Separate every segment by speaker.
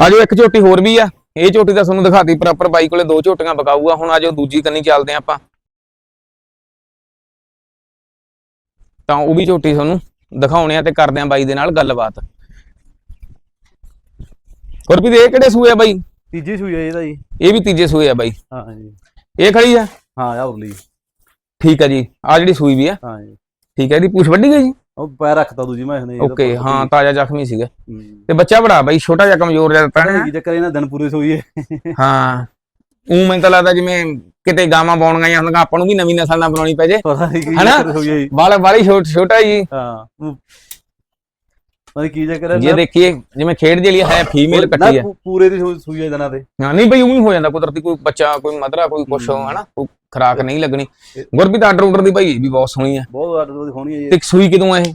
Speaker 1: ਆਜੋ ਇੱਕ ਝੋਟੀ ਹੋਰ ਵੀ ਆ। ਇਹ ਝੋਟੀ ਤਾਂ ਤੁਹਾਨੂੰ ਦਿਖਾਤੀ ਪ੍ਰੋਪਰ ਬਾਈ ਕੋਲੇ ਦੋ ਝੋਟੀਆਂ ਬਕਾਊਗਾ ਹੁਣ ਆਜੋ ਦੂਜੀ ਕੰਨੀ ਚੱਲਦੇ ਆ ਆਪਾਂ। ਤਾਂ ਉਹ ਵੀ ਝੋਟੀ ਤੁਹਾਨੂੰ ਦਿਖਾਉਣੇ ਆ ਤੇ ਕਰਦੇ ਆ ਬਾਈ ਦੇ ਨਾਲ ਗੱਲਬਾਤ। ਗੁਰਪ੍ਰੀਤ ਇਹ ਕਿਹੜੇ ਸੂਏ ਆ ਬਾਈ?
Speaker 2: ਤੀਜੀ ਸੂਈ ਹੈ ਇਹਦਾ ਜੀ।
Speaker 1: ਇਹ ਵੀ ਤੀਜੇ ਸੂਏ ਆ ਬਾਈ।
Speaker 2: ਹਾਂ ਜੀ।
Speaker 1: ਇਹ ਖੜੀ ਆ?
Speaker 2: ਹਾਂ ਆ ਉਰਲੀ।
Speaker 1: ਠੀਕ ਆ ਜੀ। ਆ ਜਿਹੜੀ ਸੂਈ ਵੀ ਆ?
Speaker 2: ਹਾਂ ਜੀ।
Speaker 1: ਠੀਕ ਹੈ ਇਹਦੀ ਪੂਛ ਵੱਡੀ ਗਈ? ਜੀ
Speaker 2: ਉਹ ਪੈਰ ਰੱਖਤਾ ਦੂਜੀ ਮੈਂ ਇਹਦਾ
Speaker 1: ਓਕੇ ਹਾਂ ਤਾਜ਼ਾ ਜ਼ਖਮੀ ਸੀਗਾ। ਤੇ ਬੱਚਾ ਬੜਾ ਬਾਈ ਛੋਟਾ ਜਿਹਾ ਕਮਜ਼ੋਰ ਜਿਹਾ ਤਾਂ
Speaker 2: ਨੀ। ਕੀ ਚੱਕਰ ਇਹਨਾਂ ਦਿਨ ਪੂਰੇ ਸੋਈ ਹੈ।
Speaker 1: ਉਹ ਮੈਨੂੰ ਤਾਂ ਲੱਗਦਾ ਜਿਵੇਂ ਕਿਤੇ ਗਾਵਾਂ ਪਾਉਣੀਆਂ ਜਾਂ ਹੁੰਦੀਆਂ ਆਪਾਂ ਨੂੰ ਵੀ ਨਵੀਂ ਨਸਲ ਨਾਲ ਬਣਾਉਣੀ ਪੈ ਜੇ।
Speaker 2: ਨਹੀਂ
Speaker 1: ਹਨਾ? ਬਾਲ ਬਾਲੀ ਛੋਟ ਛੋਟਾ ਜੀ।
Speaker 2: ਹਾਂ ਨੀ ਕੀ ਚੱਕਰ ਹੈ
Speaker 1: ਜੇ ਦੇਖੀਏ ਜਿਵੇਂ ਖੇਡ ਜਿਹੜੀ ਹੈ ਫੀਮੇਲ ਕੱਟੀ ਹੈ
Speaker 2: ਪੂਰੇ ਦੀ ਸੂਈ ਹੈ ਦਿਨਾਂ ਤੇ
Speaker 1: ਹਾਂ ਨਹੀਂ ਬਈ ਉਹੀ ਹੋ ਜਾਂਦਾ ਕੁਦਰਤੀ ਕੋਈ ਬੱਚਾ ਕੋਈ ਮਦਰਾ ਕੋਈ ਕੁਛ। ਹਨਾ ਕੋਈ ਖਰਾਕ ਨਹੀਂ ਲੱਗਣੀ। ਗੁਰਪ੍ਰੀਤ ਆਰਡਰ ਆਰਡਰ ਦੀ ਭਾਈ ਵੀ ਬਹੁਤ ਸੋਹਣੀ ਆ।
Speaker 2: ਬਹੁਤ ਆਰਡਰ ਦੀ ਹੋਣੀ ਹੈ
Speaker 1: ਤੇ ਸੂਈ ਕਦੋਂ ਆ ਇਹ?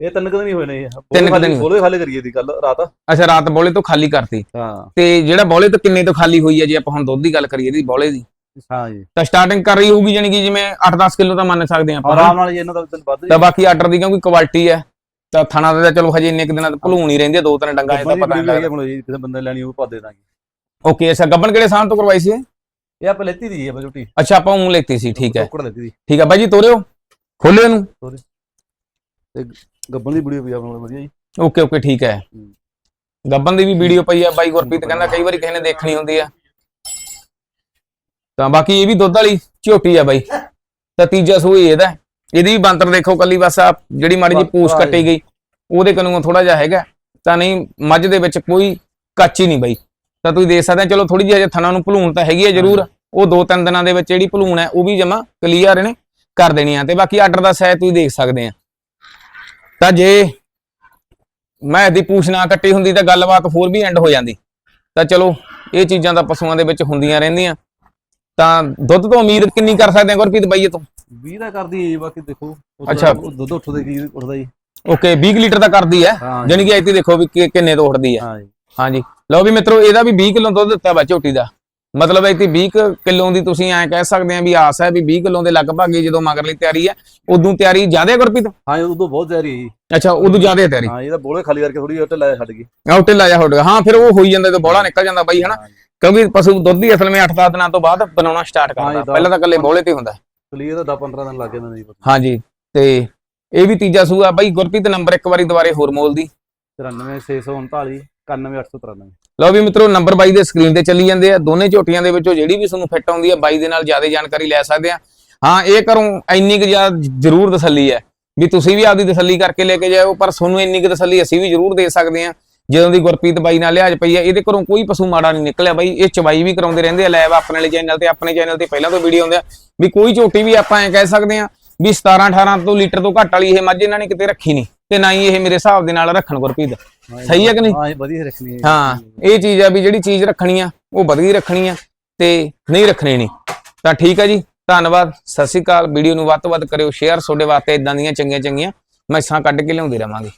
Speaker 2: ਇਹ ਤਿੰਨ ਕਦੇ ਨਹੀਂ ਹੋਏ ਨੇ ਇਹ।
Speaker 1: ਤਿੰਨ ਕੁ ਦਿਨ ਹੀ।
Speaker 2: ਬੋਲੇ ਖਾਲੇ ਕਰੀਏ ਦੀ ਕੱਲ ਰਾਤ।
Speaker 1: ਅੱਛਾ ਰਾਤ ਬੋਲੇ ਤੋਂ ਖਾਲੀ ਕਰਤੀ।
Speaker 2: ਹਾਂ।
Speaker 1: ਤੇ ਜਿਹੜਾ ਬੋਲੇ ਤੋਂ ਕਿੰਨੇ ਤੋਂ ਖਾਲੀ ਹੋਈ ਹੈ ਜੇ ਆਪਾਂ ਹੁਣ ਦੁੱਧ ਦੀ ਗੱਲ ਕਰੀਏ ਇਹਦੀ ਬੋਲੇ ਦੀ?
Speaker 2: ਹਾਂ ਜੀ।
Speaker 1: ਤਾਂ ਸਟਾਰਟਿੰਗ ਕਰ ਰਹੀ ਹੋਊਗੀ ਜਾਨੀ ਕਿ ਜਿਵੇਂ 8-10 ਕਿਲੋ ਤਾਂ ਮੰਨ ਸਕਦੇ ਆਪਾਂ?
Speaker 2: ਆਰਾਮ ਨਾਲ ਜੀ ਇਹਨਾਂ ਦਾ ਦਿਨ ਵੱਧ
Speaker 1: ਤਾਂ ਬਾਕੀ ਆਰਡਰ ਦੀ ਕਿਉਂਕਿ ਕੁਆਲਿਟੀ ਹੈ ਤਾਂ ਥਣਾ ਦੇ ਚਲੋ ਹਜੇ ਇੰਨੇ ਕੁ ਦਿਨਾਂ ਤੋਂ ਭਲੂਣ ਹੀ ਰਹਿੰਦੇ ਆ, ਦੋ ਤਿੰਨ ਡੰਗਾਂ ਇਹ ਤਾਂ ਪਤਾ ਨਹੀਂ ਲੱਗਦਾ।
Speaker 2: ਜੀ ਕਿਸੇ ਬੰਦੇ ਲੈਣੀ ਉਹ ਪਾ ਦੇ ਦਾਂਗੇ
Speaker 1: ਓਕੇ ਅੱਛਾ ਗੱਬਨ ਕਿਹੜੇ ਸਾਹ ਤੋਂ ਕਰਵਾਈ ਸੀ ਇਹ?
Speaker 2: ਇਹ ਆਪਾਂ ਲੈਤੀ ਦੀ ਹੈ ਬਜੂਟੀ
Speaker 1: ਅੱਛਾ ਆਪਾਂ ਉਹ ਲੈਤੀ ਸੀ ਠੀਕ ਹੈ।
Speaker 2: ਟੁਕੜ ਲੈਤੀ ਦੀ।
Speaker 1: ਠੀਕ ਹੈ ਬਾਈ ਜੀ ਤੋਰਿਓ। ਖੋਲਿਓ ਇਹਨੂੰ।
Speaker 2: ਤੇ ਗੱਬਣ ਦੀ ਵੀਡੀਓ ਵੀ ਆਪਣੇ ਕੋਲ ਵਧੀਆ ਜੀ।
Speaker 1: ਓਕੇ ਓਕੇ ਠੀਕ ਹੈ। ਗੱਬਨ ਦੀ ਵੀ ਵੀਡੀਓ ਪਈ ਆ ਬਾਈ ਗੁਰਪ੍ਰੀਤ ਕਹਿੰਦਾ ਕਈ ਵਾਰੀ ਕਿਸੇ ਨੇ ਦੇਖਣੀ ਹੁੰਦੀ ਆ। ਤਾਂ ਬਾਕੀ ਇਹ ਵੀ ਦੁੱਧ ਵਾਲੀ ਝੋਟੀ ਆ ਬਾਈ। ਤਾਂ ਤੀਜਾ ਸੂਈ ਇਹਦਾ। ਇਹਦੀ ਵੀ ਬੰਤਰ ਦੇਖੋ ਕੱਲੀ ਬਸ ਆ ਜਿਹੜੀ ਮਾੜੀ ਜੀ ਪੂਛ
Speaker 2: ਜੀ।
Speaker 1: ਕੱਟੀ ਗਈ ਉਹਦੇ ਕਾਨੂੰਨ ਥੋੜਾ ਜਿਹਾ ਹੈਗਾ ਤਾਂ ਨਹੀਂ ਮੱਝ ਦੇ ਵਿੱਚ ਕੋਈ ਕੱਚ ਨਹੀਂ ਬਾਈ। ਤਾਂ ਤੁਸੀਂ ਦੇਖ ਸਕਦੇ ਹੋ ਚਲੋ ਥੋੜੀ ਜਿਹੀ ਹਜੇ ਥਣਾ ਨੂੰ ਭਲੂਣ ਤਾਂ ਹੈਗੀ ਹੈ ਜ਼ਰੂਰ ਉਹ ਦੋ ਤਿੰਨ ਦਿਨਾਂ ਦੇ ਵਿੱਚ ਜਿਹੜੀ ਭਲੂਣ ਹੈ ਉਹ ਵੀ ਜਮਾ ਕਲੀਅਰ ਨੇ ਕਰ ਦੇਣੀ ਆ ਤੇ ਬਾਕੀ ਆਰਡਰ ਦਾ ਸਾਇਜ਼ ਤੁਸੀਂ ਦੇਖ ਸਕਦੇ ਆ। ਤਾਂ ਜੇ ਮੈਂ ਦੀ ਪੂਛ ਨਾ ਕੱਟੀ ਹੁੰਦੀ ਤਾਂ ਗੱਲਬਾਤ ਹੋਰ ਵੀ ਐਂਡ ਹੋ ਜਾਂਦੀ। ਤਾਂ ਚਲੋ ਇਹ ਚੀਜ਼ਾਂ ਤਾਂ ਪਸ਼ੂਆਂ ਦੇ ਵਿੱਚ ਹੁੰਦੀਆਂ ਰਹਿੰਦੀਆਂ। ਤਾਂ ਦੁੱਧ ਤੋਂ ਉਮੀਦ ਕਿੰਨੀ ਕਰ ਸਕਦੇ ਆ ਗੁਰਪ੍ਰੀਤ ਬਾਈ ਇਹ ਤੋਂ?
Speaker 2: 20 ਦਾ ਕਰਦੀ ਹੈ ਜੀ ਬਾਕੀ ਦੇਖੋ ਉਸ
Speaker 1: ਅੱਛਾ।
Speaker 2: ਦਾ ਦੁੱਧ ਉੱਠਦੇ ਕੀ ਉੱਠਦਾ ਜੀ।
Speaker 1: ਓਕੇ 20 ਲੀਟਰ ਦਾ ਕਰਦੀ ਹੈ।
Speaker 2: ਹਾਂ
Speaker 1: ਜਾਣੀ ਕਿ ਇੱਥੇ ਦੇਖੋ ਵੀ ਕਿ- ਕਿੰਨੇ ਤੋਂ ਉੱਠਦੀ ਹੈ।
Speaker 2: ਹਾਂ ਜੀ।
Speaker 1: ਹਾਂਜੀ ਲਓ ਵੀ ਮਿੱਤਰੋ ਇਹਦਾ ਵੀ 20 ਕਿਲੋ ਦੁੱਧ ਦਿੱਤਾ ਵਾ ਝੋਟੀ ਦਾ। ਮਤਲਬ ਇੱਥੇ 20 ਕੁ ਕਿਲੋ ਦੀ ਤੁਸੀਂ ਐਂ ਕਹਿ ਸਕਦੇ ਆ ਵੀ ਆਸ ਹੈ ਵੀ 20 ਕਿਲੋ ਦੇ ਲਗਭਗ ਹੀ ਜਦੋਂ ਮਗਰਲੀ ਤਿਆਰੀ ਹੈ ਉਦੋਂ ਤਿਆਰੀ ਜ਼ਿਆਦਾ ਹੈ ਗੁਰਪ੍ਰੀਤ?
Speaker 2: ਹਾਂ ਇਹ ਉਦੋਂ ਬਹੁਤ ਜ਼ਿਆਦਾ ਹੈ ਜੀ।
Speaker 1: ਅੱਛਾ ਉਦੋਂ ਜ਼ਿਆਦਾ ਹੈ ਤਿਆਰੀ।
Speaker 2: ਹਾਂ ਇਹਦਾ ਬੋਲੇ ਖਾਲੀ ਕਰਕੇ ਥੋੜੀ ਉੱਤੇ ਲੈ ਛੱਡ ਗਈ।
Speaker 1: ਆਉਟੇ ਲਾਇਆ ਹੋਊਗਾ ਹਾਂ ਫਿਰ ਉਹ ਹੋਈ ਜਾਂਦਾ ਜਦੋਂ ਬੋਲਾ ਨਿਕਲ ਜਾਂਦਾ ਬਾਈ ਹਨਾ? ਕਿਉਂਕਿ ਪਸ਼ੂ ਦੁੱਧ ਹੀ ਅਸਲ ਵਿੱਚ 8-10 ਦਿਨਾਂ ਤੋਂ ਬਾਅਦ ਬਣਾਉਣਾ ਸਟਾਰਟ
Speaker 2: ਹਾਂ
Speaker 1: ਕਰਦਾ।
Speaker 2: ਜੀ, ਦਸ-
Speaker 1: ਪਹਿਲਾਂ ਤਾਂ ਇਕੱਲੇ ਬੋਲੇ ਤੇ ਹੀ ਹੁੰਦਾ।
Speaker 2: ਕਲੀਅਰ ਦਾ 10 15 ਦਿਨ ਲੱਗ ਜਾਂਦੇ ਨੇ ਜੀ
Speaker 1: ਹਾਂਜੀ ਤੇ ਇਹ ਵੀ ਤੀਜਾ ਸੂਆ ਬਾਈ ਗੁਰਪ੍ਰੀਤ ਨੰਬਰ ਇੱਕ ਵਾਰੀ ਦੁਬਾਰੇ ਹੋਰ ਮੋਲ ਦੀ।
Speaker 2: 93639 91893
Speaker 1: ਲਓ ਵੀ ਮਿੱਤਰੋ ਨੰਬਰ ਬਾਈ ਦੇ ਸਕਰੀਨ ਤੇ ਚੱਲੀ ਜਾਂਦੇ ਆ। ਦੋਨੇ ਝੋਟੀਆਂ ਦੇ ਵਿੱਚੋਂ ਜਿਹੜੀ ਵੀ ਤੁਹਾਨੂੰ ਫਿੱਟ ਆਉਂਦੀ ਆ ਬਾਈ ਦੇ ਨਾਲ ਜ਼ਿਆਦਾ ਜਾਣਕਾਰੀ ਲੈ ਸਕਦੇ ਆ। ਹਾਂ ਇਹ ਕਰੋ ਇੰਨੀ ਕੁ ਜ਼ਿਆਦਾ ਜ਼ਰੂਰ ਤਸੱਲੀ ਹੈ ਵੀ ਤੁਸੀਂ ਵੀ ਆਪਦੀ ਤਸੱਲੀ ਕਰਕੇ ਲੈ ਕੇ ਜਾਓ ਪਰ ਤੁਹਾਨੂੰ ਇੰਨੀ ਕੁ ਤਸੱਲੀ ਅਸੀਂ ਵੀ ਜ਼ਰੂਰ ਦੇ ਸਕਦੇ ਆ। ਜਦੋਂ ਦੀ ਗੁਰਪ੍ਰੀਤ ਬਾਈ ਨਾਲ ਲਿਹਾਜ਼ ਪਈ ਆ ਇਹਦੇ ਘਰੋਂ ਕੋਈ ਪਸ਼ੂ ਮਾੜਾ ਨਹੀਂ ਨਿਕਲਿਆ ਬਾਈ। ਇਹ ਚਵਾਈ ਵੀ ਕਰਾਉਂਦੇ ਰਹਿੰਦੇ ਆ ਲੈਬ ਆਪਣੇ ਵਾਲੇ ਚੈਨਲ ਤੇ ਆਪਣੇ ਚੈਨਲ ਤੇ ਪਹਿਲਾਂ ਤੋਂ ਵੀਡੀਓ ਆਉਂਦੇ ਆ। ਵੀ ਕੋਈ ਝੋਟੀ ਵੀ ਆਪਾਂ ਐ ਕਹਿ ਸਕਦੇ ਆ ਵੀ 17 18 ਤੋਂ ਲੀਟਰ ਤੋਂ ਘੱਟ ਵਾਲੀ ਇਹ ਮੱਝ ਇਹਨਾਂ ਨੇ ਕਿਤੇ ਰੱਖੀ ਨਹੀਂ ਤੇ ਨਾ ਹੀ ਇਹ ਮੇਰੇ ਹਿਸਾਬ ਦੇ ਨਾਲ ਰੱਖਣ ਗੁਰਪ੍ਰੀਤ। ਸਹੀ ਹੈ ਕਿ ਨਹੀਂ?
Speaker 2: ਹਾਂ ਵਧੀਆ ਰੱਖਣੀ ਹੈ।
Speaker 1: ਹਾਂ ਇਹ ਚੀਜ਼ ਆ ਵੀ ਜਿਹੜੀ ਚੀਜ਼ ਰੱਖਣੀ ਆ ਉਹ ਵਧੀਆ ਰੱਖਣੀ ਆ ਤੇ ਨਹੀਂ ਰੱਖਣੀ ਨਹੀਂ। ਤਾਂ ਠੀਕ ਆ ਜੀ ਧੰਨਵਾਦ ਸਤਿ ਸ਼੍ਰੀ ਅਕਾਲ। ਵੀਡੀਓ ਨੂੰ ਵੱਧ ਤੋਂ ਵੱਧ ਕਰਿਓ ਸ਼ੇਅਰ ਤੁਹਾਡੇ ਵਾਸਤੇ ਇਦਾਂ ਦੀਆਂ ਚੰਗੀਆਂ ਚੰਗੀਆਂ ਮੈਸਾਂ ਕੱਢ ਕੇ ਲਿਆਉਂਦੇ ਰਵਾਂਗੇ